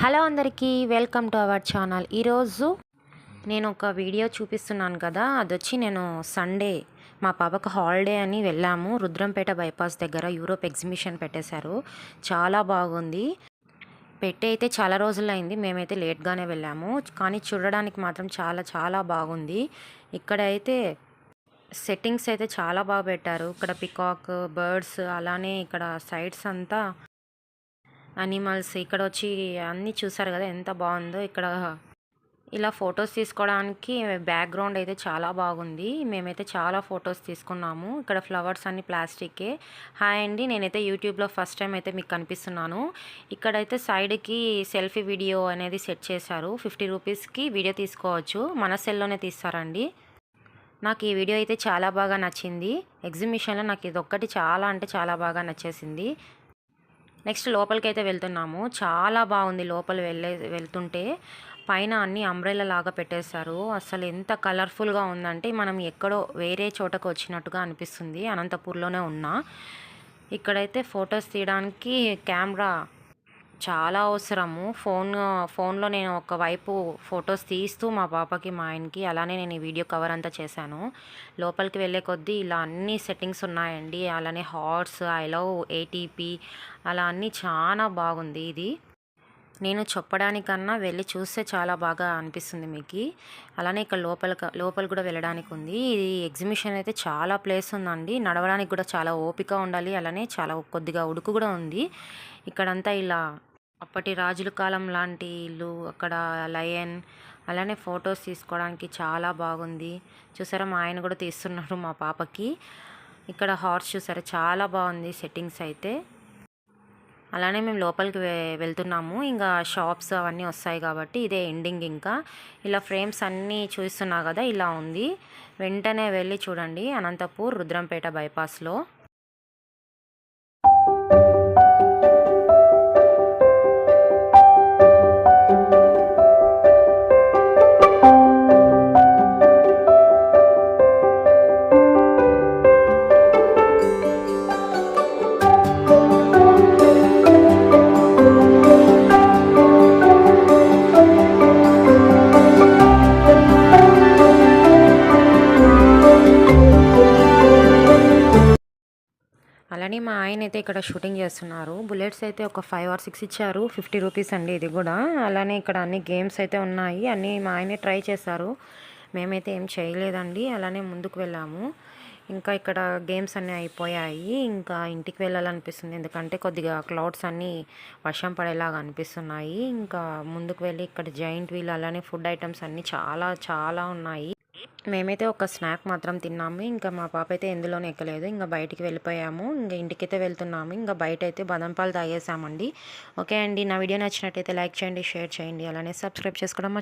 Hello అందరికీ welcome to our channel. ఈరోజు నేను ఒక వీడియో చూపిస్తున్నాను కదా అది వచ్చి నేను సండే మా పాపకు హాలిడే అని వెళ్ళాము. రుద్రంపేట బైపాస్ దగ్గర యూరోప్ ఎగ్జిబిషన్ పెట్టేశారు. చాలా బాగుంది. పెట్టి అయితే చాలా రోజులైంది. మేమైతే లేట్గానే వెళ్ళాము. కానీ చూడడానికి మాత్రం చాలా చాలా బాగుంది. ఇక్కడ అయితే సెట్టింగ్స్ అయితే చాలా బాగా పెట్టారు. ఇక్కడ పికాక్ బర్డ్స్ అలానే ఇక్కడ సైడ్స్ అంతా అనిమల్స్ ఇక్కడ వచ్చి అన్నీ చూసారు కదా ఎంత బాగుందో ఇక్కడ. ఇలా ఫొటోస్ తీసుకోవడానికి బ్యాక్గ్రౌండ్ అయితే చాలా బాగుంది. మేమైతే చాలా ఫొటోస్ తీసుకున్నాము. ఇక్కడ ఫ్లవర్స్ అన్ని ప్లాస్టిక్కే హాయ్ అండి నేనైతే యూట్యూబ్లో ఫస్ట్ టైం అయితే మీకు కనిపిస్తున్నాను. ఇక్కడైతే సైడ్కి సెల్ఫీ వీడియో అనేది సెట్ చేశారు. ఫిఫ్టీ రూపీస్కి వీడియో తీసుకోవచ్చు. మన సెల్లోనే తీస్తారండి. నాకు ఈ వీడియో అయితే చాలా బాగా నచ్చింది. ఎగ్జిబిషన్లో నాకు ఇది ఒక్కటి చాలా అంటే చాలా బాగా నచ్చేసింది. నెక్స్ట్ లోపలికైతే వెళ్తున్నాము. చాలా బాగుంది లోపల వెళ్ళే వెళ్తుంటే. పైన అన్ని అంబ్రెల్లా లాగా పెట్టేశారు. అసలు ఎంత కలర్ఫుల్గా ఉందంటే మనం ఎక్కడో వేరే చోటకు వచ్చినట్టుగా అనిపిస్తుంది. అనంతపూర్లోనే ఉన్నా. ఇక్కడైతే ఫొటోస్ తీయడానికి కెమెరా చాలా అవసరము. ఫోన్ ఫోన్లో నేను ఒకవైపు ఫొటోస్ తీస్తూ మా పాపకి మా ఆయనకి అలానే నేను ఈ వీడియో కవర్ అంతా చేశాను. లోపలికి వెళ్ళే కొద్దీ ఇలా అన్ని సెట్టింగ్స్ ఉన్నాయండి. అలానే హార్ట్స్ ఐ లవ్ ఏటీపీ అలా అన్నీ చాలా బాగుంది ఇది. నేను చెప్పడానికన్నా వెళ్ళి చూస్తే చాలా బాగా అనిపిస్తుంది మీకు. అలానే ఇక్కడ లోపల లోపల కూడా వెళ్ళడానికి ఉంది. ఇది ఎగ్జిబిషన్ అయితే చాలా ప్లేస్ ఉందండి. నడవడానికి కూడా చాలా ఓపిక ఉండాలి. అలానే చాలా కొద్దిగా ఉడుకు కూడా ఉంది. ఇక్కడంతా ఇలా అప్పటి రాజుల కాలం లాంటి ఇల్లు అక్కడ లయన్ అలానే ఫొటోస్ తీసుకోవడానికి చాలా బాగుంది. చూసారా మా ఆయన కూడా తీస్తున్నారు మా పాపకి. ఇక్కడ హార్స్ చూసారా చాలా బాగుంది సెట్టింగ్స్ అయితే. అలానే మేము లోపలికి వెళ్తున్నాము. ఇంకా షాప్స్ అవన్నీ వస్తాయి కాబట్టి ఇదే ఎండింగ్ ఇంకా. ఇలా ఫ్రేమ్స్ అన్నీ చూస్తున్నా కదా ఇలా ఉంది. వెంటనే వెళ్ళి చూడండి. అనంతపూర్ రుద్రంపేట బైపాస్లో. అలానే మా ఆయన అయితే ఇక్కడ షూటింగ్ చేస్తున్నారు. బుల్లెట్స్ అయితే ఒక ఫైవ్ ఆర్ సిక్స్ ఇచ్చారు. ఫిఫ్టీ రూపీస్ అండి ఇది కూడా. అలానే ఇక్కడ అన్ని గేమ్స్ అయితే ఉన్నాయి. అన్నీ మా ఆయనే ట్రై చేశారు. మేమైతే ఏం చేయలేదండి. అలానే ముందుకు వెళ్ళాము. ఇంకా ఇక్కడ గేమ్స్ అన్నీ అయిపోయాయి. ఇంకా ఇంటికి వెళ్ళాలనిపిస్తుంది. ఎందుకంటే కొద్దిగా క్లౌడ్స్ అన్నీ వర్షం పడేలాగా అనిపిస్తున్నాయి. ఇంకా ముందుకు వెళ్ళి ఇక్కడ జాయింట్ వీల్ అలానే ఫుడ్ ఐటమ్స్ అన్నీ చాలా చాలా ఉన్నాయి. మేమైతే ఒక స్నాక్ మాత్రం తిన్నాము. ఇంకా మా పాప అయితే ఎందులోనే ఎక్కలేదు. ఇంకా బయటికి వెళ్ళిపోయాము. ఇంకా ఇంటికైతే వెళ్తున్నాము. ఇంకా బయట అయితే బదం పాలు తాగేసామండి. ఓకే అండి. నా వీడియో నచ్చినట్టయితే లైక్ చేయండి షేర్ చేయండి. అలానే సబ్స్క్రైబ్ చేసుకోవడం